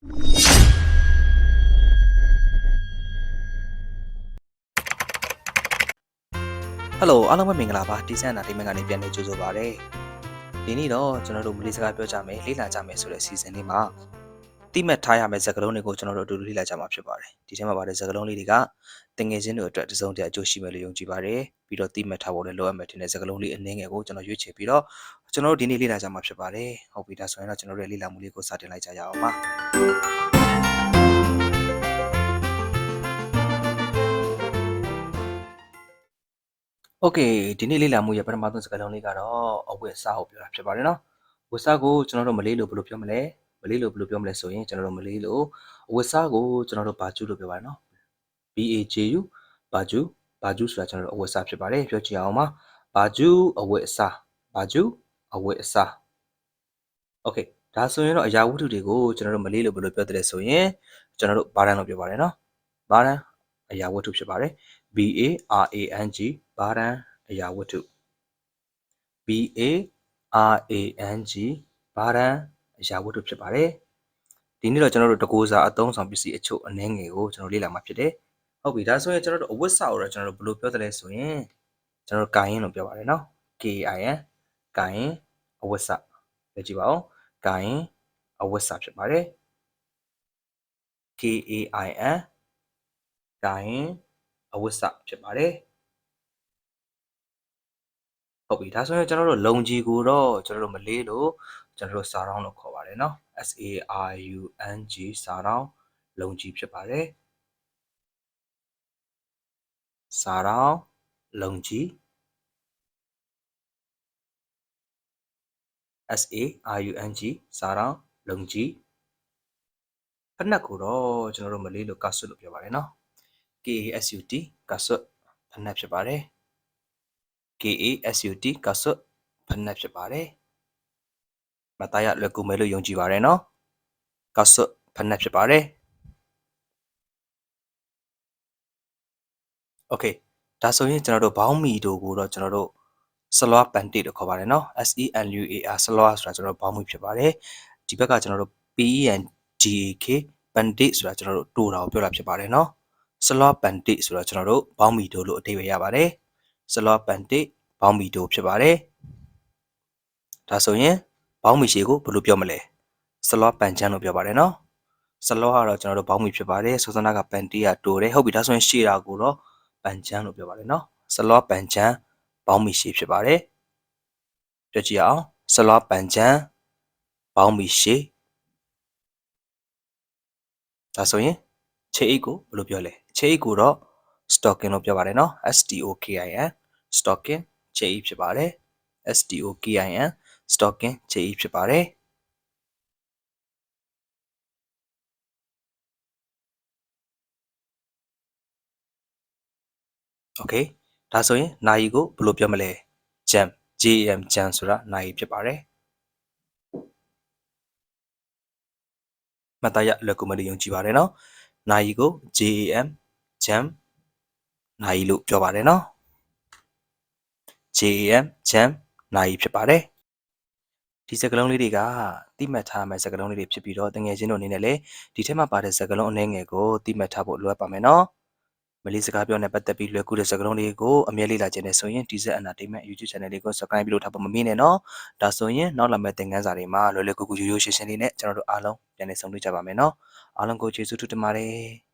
ဟယ်လိုအားလုံးပဲမင်္ဂလာပါတီဆန်နာတိမန်ကနေပြန်နေကြိုဆိုပါရစေဒီနေ့တော့ကျွန်တော်တို့မလေးစကားပြောကြမယ်လေ့လာကြမယ်ဆိုတဲ့ season လေးမှာတိမဲ့ထားရမယ့်စကားလုံးတွေကိုကျွန်တော်တို့အတူတူလေ့လာကြမှာဖြစ်ပါတယ်ဒီထဲမှာပါတဲ့စကားလုံးလေးတွေကတငယ်ချင်းတွေအတွက်တစုံတရာအကျိုးရှိမယ်လို့ယုံကြည်ပါတယ်ပြီးတော့တိမဲ့ထားဖို့လည်းလိုအပ်မယ်ထင်တဲ့စကားလုံးလေးအနည်းငယ်ကိုကျွန်တော်ရွေးချယ်ပြီးတော့ ကျွန်တော်တို့ဒီနေ့လေ့လာကြမှာဖြစ်ပါတယ်ဟုတ်ပြီဒါဆိုရင်တော့ကျွန်တော်တို့ရဲ့လေ့လာမှုလေးကိုစတင်လိုက်ကြရအောင်ပါ โอเคဒီနေ့လေ့လာမှုရဲ့ပထမဆုံးစကားလုံးလေးကတော့အဝတ်အစားကိုပြောတာဖြစ်ပါတယ်နော်ဝတ်စားကိုကျွန်တော်တို့မလေးလို့ဘယ်လိုပြောမလဲမလေးလို့ဘယ်လိုပြောမလဲဆိုရင်ကျွန်တော်တို့မလေးလို့အဝတ်စားကိုကျွန်တော်တို့ဘာကျူလို့ပြောပါတယ်နော် BAJU ဘာကျူဘာကျူဆိုတာကျွန်တော်တို့အဝတ်အစားဖြစ်ပါတယ်ပြောကြည့်အောင်ပါဘာကျူအဝတ်အစားဘာကျူ အဝတ်အစား Okay ဒါဆိုရင်တော့အရာဝတ္ထုတွေကိုကျွန်တော်တို့မလေးလို့ဘယ်လိုပြောတယ်ဆိုရင်ကျွန်တော်တို့ဘာရန်လို့ပြောပါတယ်နော်ဘာရန်အရာဝတ္ထုဖြစ်ပါတယ် B A R A N G ဘာရန်အရာဝတ္ထု B A R A N G ဘာရန်အရာဝတ္ထုဖြစ်ပါတယ်ဒီနေ့တော့ကျွန်တော်တို့တကူစာအသုံးဆောင်ပစ္စည်းအချို့အနည်းငယ်ကိုကျွန်တော်လေ့လာမှာဖြစ်တယ်ဟုတ်ပြီဒါဆိုရင်ကျွန်တော်တို့အဝတ်စာကိုတော့ကျွန်တော်တို့ဘယ်လိုပြောတယ်လဲဆိုရင်ကျွန်တော်တို့ gain လို့ပြောပါတယ်နော် K I N ကိုင်းအဝတ်စာပြောကြည့်ပါဦးကိုင်းအဝတ်စာဖြစ်ပါတယ် K A I N ကိုင်းအဝတ်စာဖြစ်ပါတယ်ဟုတ်ပြီဒါဆိုရင်ကျွန်တော်တို့လုံကြီးကိုတော့ကျွန်တော်တို့မလေးလို့ကျွန်တော်တို့စာရောင်းလို့ခေါ်ပါတယ်နော် S A R U N G စာရောင်းလုံကြီးဖြစ်ပါတယ်စာရောင်းလုံကြီး S A R U N G စာရောင်းလုံကြီးဖက်နက်ကိုတော့ကျွန်တော်တို့မလေးလို့ကဆွတ်လို့ပြောပါတယ်နော် K A S U T ကဆွတ်ဖက်နက်ဖြစ်ပါတယ် K A S U T ကဆွတ်ဖက်နက်ဖြစ်ပါတယ်မသားရလွယ်ကူမယ်လို့ယုံကြည်ပါတယ်နော်ကဆွတ်ဖက်နက်ဖြစ်ပါတယ် Okay ဒါဆိုရင်ကျွန်တော်တို့ဘောင်းမီတို့ကိုတော့ကျွန်တော်တို့ ဆလောပန်တိလို့ခေါ်ပါတယ်နော် S E L U A R ဆလောဆိုတာကျွန်တော်တို့ဘောင်းမီဖြစ်ပါတယ်ဒီဘက်ကကျွန်တော်တို့ P E N D A K ပန်တိဆိုတာကျွန်တော်တို့တူတာကိုပြောတာဖြစ်ပါတယ်နော်ဆလောပန်တိဆိုတာကျွန်တော်တို့ဘောင်းမီတို့လို့အဓိပ္ပာယ်ရပါတယ်ဆလောပန်တိဘောင်းမီတိုဖြစ်ပါတယ်ဒါဆိုရင်ဘောင်းမီရှည်ကိုဘယ်လိုပြောမလဲဆလောပန်ချန်လို့ပြောပါတယ်နော်ဆလောကတော့ကျွန်တော်တို့ဘောင်းမီဖြစ်ပါတယ်ဆိုစနာကပန်တီးကတိုတယ်ဟုတ်ပြီဒါဆိုရင်ရှည်တာကိုတော့ပန်ချန်လို့ပြောပါတယ်နော်ဆလောပန်ချန် ဘောင်းမီရှည်ဖြစ်ပါတယ်ကြည့်ကြည့်အောင်ဆလောပန်ချန်ဘောင်းမီရှည်ဒါဆိုရင်ခြေအိတ်ကိုဘယ်လိုပြောလဲခြေအိတ်ကိုတော့ stocking လို့ပြောပါတယ်နော် S T O K I N stocking ခြေအိတ်ဖြစ်ပါတယ် STOKIN stocking ခြေအိတ်ဖြစ်ပါတယ်โอเค ဒါဆိုရင်နာယီကိုဘယ်လိုပြောမလဲ jam jam jam ဆိုတာနာယီဖြစ်ပါတယ်မတရလက်ကူမလေးယုံကြည်ပါတယ်နော်နာယီကို jam jam နာယီလို့ပြောပါတယ်နော် JAM jam နိုင်ဖြစ်ပါတယ်ဒီစကားလုံးလေးတွေကတိမှတ်ထားမယ့်စကားလုံးလေးတွေဖြစ်ပြီးတော့တငယ်ချင်းတို့အနေနဲ့လည်းဒီထက်မှပါတဲ့စကားလုံးအနည်းငယ်ကိုတိမှတ်ထားဖို့လိုအပ်ပါမယ်နော် မလေးစကားပြောနဲ့ပတ်သက်ပြီးလွယ်ကူတဲ့စကားလုံးတွေကိုအမြဲလေးလာခြင်းနဲ့ဆိုရင် TZ Entertainment YouTube Channel လေးကို Subscribe လုပ်ထားဖို့မမေ့နဲ့နော်ဒါဆိုရင်နောက်လာမယ့်သင်ခန်းစာတွေမှာလွယ်လွယ်ကူကူရိုးရိုးရှင်းရှင်းလေးနဲ့ကျွန်တော်တို့အားလုံးပြန်လည်ဆုံတွေ့ကြပါမယ်နော်အားလုံးကိုကျေးဇူးတင်ပါတယ်